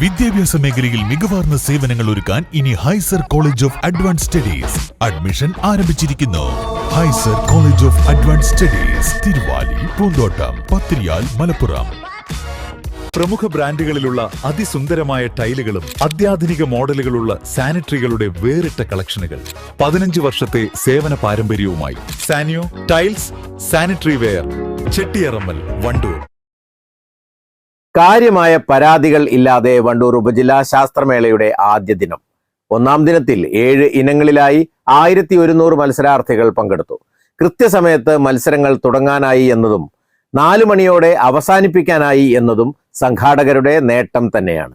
വിദ്യാഭ്യാസ മേഖലയിൽ മികവാർന്ന സേവനങ്ങൾ ഒരുക്കാൻ ഇനി ഹൈസർ college of advance studies admission ആരംഭിച്ചിരിക്കുന്നു. ഹൈസർ college of advance studies Thiruvali Poonthottam Pathiriyal Malappuram. പ്രമുഖ ബ്രാൻഡുകളിലുള്ള അതിസുന്ദരമായ ടൈലുകളും അത്യാധുനിക മോഡലുകളുള്ള സാനിറ്ററികളുടെ വേറിട്ട കളക്ഷനുകൾ. പതിനഞ്ച് വർഷത്തെ സേവന പാരമ്പര്യവുമായി Sanio tiles sanitary ware Chettiyarammal Wandoor. കാര്യമായ പരാതികൾ ഇല്ലാതെ വണ്ടൂർ ഉപജില്ലാ ശാസ്ത്രമേളയുടെ ആദ്യ ദിനം. ഒന്നാം ദിനത്തിൽ ഏഴ് ഇനങ്ങളിലായി ആയിരത്തി ഒരുന്നൂറ് മത്സരാർത്ഥികൾ പങ്കെടുത്തു. കൃത്യസമയത്ത് മത്സരങ്ങൾ തുടങ്ങാനായി എന്നതും നാലു മണിയോടെ അവസാനിപ്പിക്കാനായി എന്നതും സംഘാടകരുടെ നേട്ടം തന്നെയാണ്.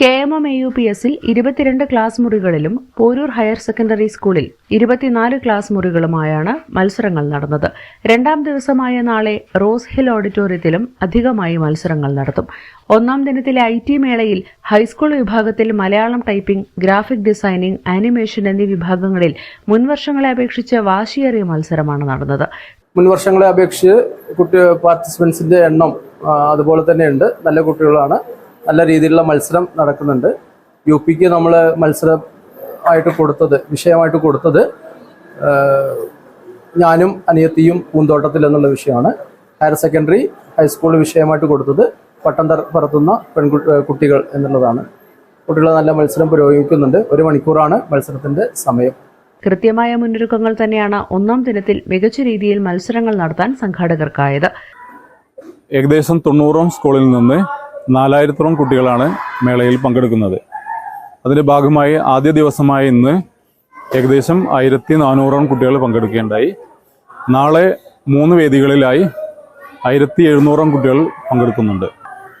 K M M A U P എസിൽ ഇരുപത്തിരണ്ട് ക്ലാസ് മുറികളിലും പോരൂർ ഹയർ സെക്കൻഡറി സ്കൂളിൽ ഇരുപത്തിനാല് ക്ലാസ് മുറികളുമായാണ് മത്സരങ്ങൾ നടന്നത്. രണ്ടാം ദിവസമായ നാളെ റോസ് ഹിൽ ഓഡിറ്റോറിയത്തിലും അധികമായി മത്സരങ്ങൾ നടത്തും. ഒന്നാം ദിനത്തിലെ ഐ ടി മേളയിൽ ഹൈസ്കൂൾ വിഭാഗത്തിൽ Malayalam typing graphic designing animation എന്നീ വിഭാഗങ്ങളിൽ മുൻവർഷങ്ങളെ അപേക്ഷിച്ച് വാശിയേറിയ മത്സരമാണ് നടന്നത്. മുൻവർഷങ്ങളെ അപേക്ഷിച്ച് കുട്ടി പാർട്ടിസിപ്പൻസിന്റെ എണ്ണം അതുപോലെ തന്നെയുണ്ട്. നല്ല കുട്ടികളാണ്. നല്ല രീതിയിലുള്ള മത്സരം നടക്കുന്നുണ്ട്. യു പിക്ക് നമ്മൾ മത്സരം ആയിട്ട് കൊടുത്തത് വിഷയമായിട്ട് കൊടുത്തത് ഞാനും അനിയത്തിയും പൂന്തോട്ടത്തിൽ എന്നുള്ള വിഷയമാണ്. ഹയർ സെക്കൻഡറി ഹൈസ്കൂൾ വിഷയമായിട്ട് കൊടുത്തത് പട്ടം തറ- പറത്തുന്ന പെൺകുട്ടി കുട്ടികൾ എന്നുള്ളതാണ്. കുട്ടികൾ നല്ല മത്സരം പുരോഗമിക്കുന്നുണ്ട്. ഒരു മണിക്കൂറാണ് മത്സരത്തിന്റെ സമയം. കൃത്യമായ മുന്നൊരുക്കങ്ങൾ തന്നെയാണ് ഒന്നാം ദിനത്തിൽ മികച്ച രീതിയിൽ മത്സരങ്ങൾ നടത്താൻ സംഘാടകർക്കായത്. ഏകദേശം തൊണ്ണൂറോളം സ്കൂളിൽ നിന്ന് നാലായിരത്തോളം കുട്ടികളാണ് മേളയിൽ പങ്കെടുക്കുന്നത്. അതിന്റെ ഭാഗമായി ആദ്യ ദിവസമായ ഇന്ന് ഏകദേശം ആയിരത്തി നാനൂറോളം കുട്ടികൾ പങ്കെടുക്കുകയുണ്ടായി. നാളെ മൂന്ന് വേദികളിലായി ആയിരത്തി എഴുന്നൂറോളം കുട്ടികൾ പങ്കെടുക്കുന്നുണ്ട്.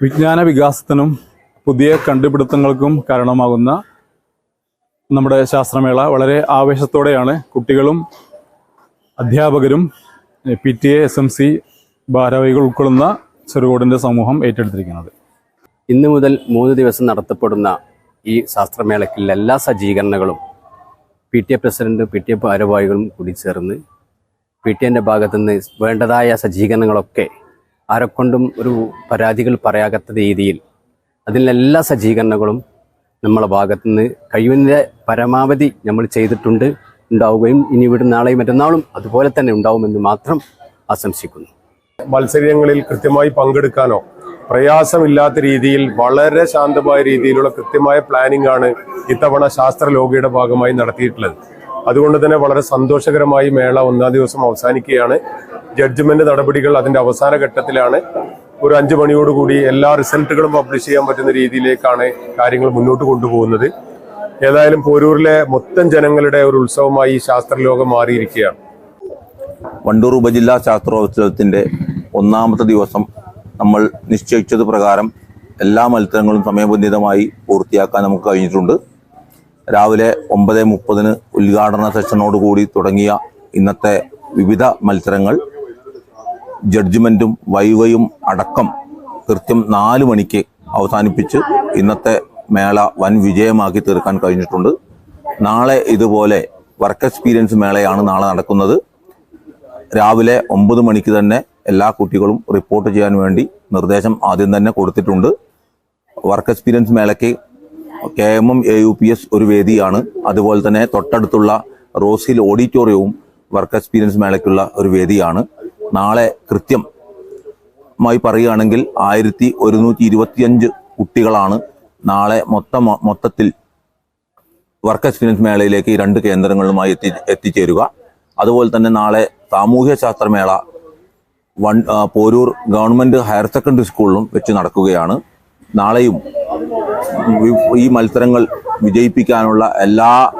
വിജ്ഞാന വികാസത്തിനും പുതിയ കണ്ടുപിടുത്തങ്ങൾക്കും കാരണമാകുന്ന നമ്മുടെ ശാസ്ത്രമേള വളരെ ആവേശത്തോടെയാണ് കുട്ടികളും അധ്യാപകരും P T A S M C ഭാരവാഹികൾ ഉൾക്കൊള്ളുന്ന ചെറുകോടിന്റെ സമൂഹം ഏറ്റെടുത്തിരിക്കുന്നത്. ഇന്ന് മുതൽ മൂന്ന് ദിവസം നടത്തപ്പെടുന്ന ഈ ശാസ്ത്രമേളയ്ക്കുള്ള എല്ലാ സജ്ജീകരണങ്ങളും പി ടി എ പ്രസിഡന്റും പി ടി എ ഭാരവാഹികളും കൂടി ചേർന്ന് പി ടി എന്റെ ഭാഗത്തുനിന്ന് വേണ്ടതായ സജ്ജീകരണങ്ങളൊക്കെ ആരെക്കൊണ്ടും ഒരു പരാതികൾ പറയാത്ത രീതിയിൽ അതിലെല്ലാ സജ്ജീകരണങ്ങളും നമ്മളെ ഭാഗത്തുനിന്ന് കഴിവിന്റെ പരമാവധി നമ്മൾ ചെയ്തിട്ടുണ്ട് ഉണ്ടാവുകയും ഇനി ഇവിടെ നാളെയും മറ്റന്നാളും അതുപോലെ തന്നെ ഉണ്ടാവുമെന്ന് മാത്രം ആശംസിക്കുന്നു. മത്സരങ്ങളിൽ കൃത്യമായി പങ്കെടുക്കാനോ പ്രയാസമില്ലാത്ത രീതിയിൽ വളരെ ശാന്തമായ രീതിയിലുള്ള കൃത്യമായ പ്ലാനിംഗ് ആണ് ഇത്തവണ ശാസ്ത്ര ലോകയുടെ ഭാഗമായി നടത്തിയിട്ടുള്ളത്. അതുകൊണ്ട് തന്നെ വളരെ സന്തോഷകരമായി മേള ഒന്നാം ദിവസം അവസാനിക്കുകയാണ്. ജഡ്ജ്മെന്റ് നടപടികൾ അതിന്റെ അവസാന ഘട്ടത്തിലാണ്. ഒരു അഞ്ചു മണിയോടുകൂടി എല്ലാ റിസൾട്ടുകളും പബ്ലിഷ് ചെയ്യാൻ പറ്റുന്ന രീതിയിലേക്കാണ് കാര്യങ്ങൾ മുന്നോട്ട് കൊണ്ടുപോകുന്നത്. ഏതായാലും പോരൂരിലെ മൊത്തം ജനങ്ങളുടെ ഒരു ഉത്സവമായി ശാസ്ത്രലോകം മാറിയിരിക്കുകയാണ്. വണ്ടൂർ ഉപജില്ലാ ശാസ്ത്രോത്സവത്തിന്റെ ഒന്നാമത്തെ ദിവസം നമ്മൾ നിശ്ചയിച്ചത് പ്രകാരം എല്ലാ മത്സരങ്ങളും സമയബന്ധിതമായി പൂർത്തിയാക്കാൻ നമുക്ക് കഴിഞ്ഞിട്ടുണ്ട്. രാവിലെ ഒമ്പത് മുപ്പതിന് ഉദ്ഘാടന സെഷനോടുകൂടി തുടങ്ങിയ ഇന്നത്തെ വിവിധ മത്സരങ്ങൾ. ജഡ്ജ്മെന്റും വൈവയും അടക്കം കൃത്യം നാല് മണിക്ക് അവസാനിപ്പിച്ച് ഇന്നത്തെ മേള വൻ വിജയമാക്കി തീർക്കാൻ കഴിഞ്ഞിട്ടുണ്ട്. നാളെ ഇതുപോലെ വർക്ക് എക്സ്പീരിയൻസ് മേളയാണ് നാളെ നടക്കുന്നത്. രാവിലെ ഒമ്പത് മണിക്ക് തന്നെ എല്ലാ കുട്ടികളും റിപ്പോർട്ട് ചെയ്യാൻ വേണ്ടി നിർദ്ദേശം ആദ്യം തന്നെ കൊടുത്തിട്ടുണ്ട്. വർക്ക് എക്സ്പീരിയൻസ് മേളയ്ക്ക് K M M A U P S ഒരു വേദിയാണ്. അതുപോലെ തന്നെ തൊട്ടടുത്തുള്ള റോസ് ഹിൽ ഓഡിറ്റോറിയവും വർക്ക് എക്സ്പീരിയൻസ് മേളയ്ക്കുള്ള ഒരു വേദിയാണ്. നാളെ കൃത്യം മായി പറയുകയാണെങ്കിൽ ആയിരത്തി ഒരുന്നൂറ്റി ഇരുപത്തിയഞ്ച് കുട്ടികളാണ് നാളെ മൊത്തം മൊത്തത്തിൽ വർക്ക് എക്സ്പീരിയൻസ് മേളയിലേക്ക് ഈ രണ്ട് കേന്ദ്രങ്ങളുമായി എത്തി എത്തിച്ചേരുക. അതുപോലെ തന്നെ നാളെ സാമൂഹ്യ ശാസ്ത്രമേള വൺ പോരൂർ ഗവൺമെന്റ് ഹയർ സെക്കൻഡറി സ്കൂളിലും വെച്ച് നടക്കുകയാണ്. നാളെയും ഈ- ഈ മത്സരങ്ങൾ വിജയിപ്പിക്കാനുള്ള എല്ലാ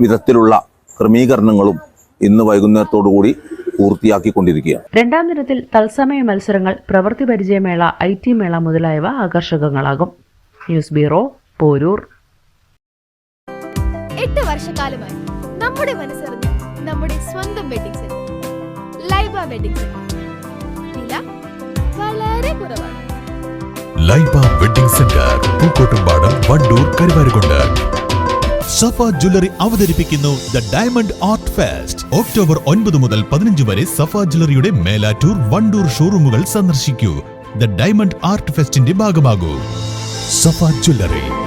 വിധത്തിലുള്ള ക്രമീകരണങ്ങളും ഇന്ന് വൈകുന്നേരത്തോടുകൂടി പൂർത്തിയാക്കിക്കൊണ്ടിരിക്കുകയാണ്. രണ്ടാം ദിനത്തിൽ തത്സമയ മത്സരങ്ങൾ പ്രവൃത്തി പരിചയമേള ഐ ടി മേള മുതലായവ ആകർഷകങ്ങളാകും. News bureau Poroor. എട്ട് വർഷക്കാലമായി നമ്മുടെ മനസ്സറിഞ്ഞ് നമ്മുടെ സ്വന്തം wedding centre Laiba wedding centre വില വളരെ കുറവാണ്. Laiba wedding centre Pookkottumpadam Wandoor Karuvarakundu. Safa jewellery അവതരിപ്പിക്കുന്നു the diamond art fest October ഒൻപത് മുതൽ പതിനഞ്ച് വരെ സഫ ജ്വല്ലറിയുടെ മേലാറ്റൂർ വണ്ടൂർ ഷോറൂമുകൾ സന്ദർശിക്കൂ. ദ ഡയമണ്ട് ആർട്ട് ഫെസ്റ്റിന്റെ ഭാഗമാകൂ. സഫ ജ്വല്ലറി.